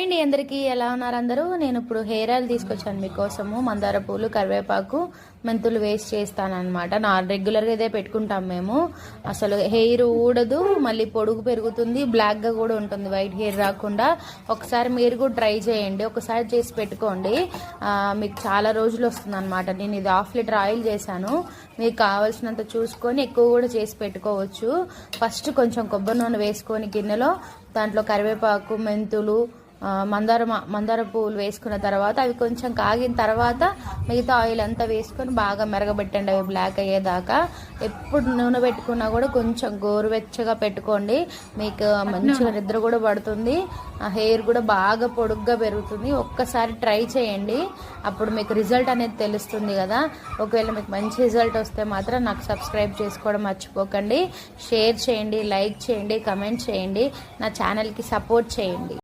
Hi అండి అందరికీ ఎలా ఉన్నారు అందరూ? నేను ఇప్పుడు హెయిర్ ఆయిల్ తీసుకొచ్చాను మీకోసము. మందార పూలు కరివేపాకు మెంతులు వేస్ట్ చేస్తాను అనమాట నా రెగ్యులర్గా ఇదే పెట్టుకుంటాం మేము. అసలు హెయిర్ ఊడదు మళ్ళీ పొడుగు పెరుగుతుంది బ్లాక్గా కూడా ఉంటుంది వైట్ హెయిర్ రాకుండా. ఒకసారి మీరు కూడా ట్రై చేయండి ఒకసారి చేసి పెట్టుకోండి. మీకు చాలా రోజులు వస్తుంది అనమాట నేను ఇది హాఫ్ లీటర్ ఆయిల్ చేశాను. మీకు కావాల్సినంత చూసుకొని ఎక్కువ కూడా చేసి పెట్టుకోవచ్చు. ఫస్ట్ కొంచెం కొబ్బరి నూనె వేసుకొని గిన్నెలో దాంట్లో కరివేపాకు మెంతులు మందార మందార పువ్వులు వేసుకున్న తర్వాత అవి కొంచెం కాగిన తర్వాత మిగతా ఆయిల్ అంతా వేసుకొని బాగా మెరగబెట్టండి. అవి బ్లాక్ అయ్యేదాకా ఎప్పుడు నూనె పెట్టుకున్నా కూడా కొంచెం గోరువెచ్చగా పెట్టుకోండి. మీకు మంచిగా నిద్ర కూడా పడుతుంది. ఆ హెయిర్ కూడా బాగా పొడుగ్గా పెరుగుతుంది. ఒక్కసారి ట్రై చేయండి. అప్పుడు మీకు రిజల్ట్ అనేది తెలుస్తుంది కదా. ఒకవేళ మీకు మంచి రిజల్ట్ వస్తే మాత్రం నాకు సబ్స్క్రైబ్ చేసుకోవడం మర్చిపోకండి. షేర్ చేయండి లైక్ చేయండి కమెంట్ చేయండి. నా ఛానల్కి సపోర్ట్ చేయండి.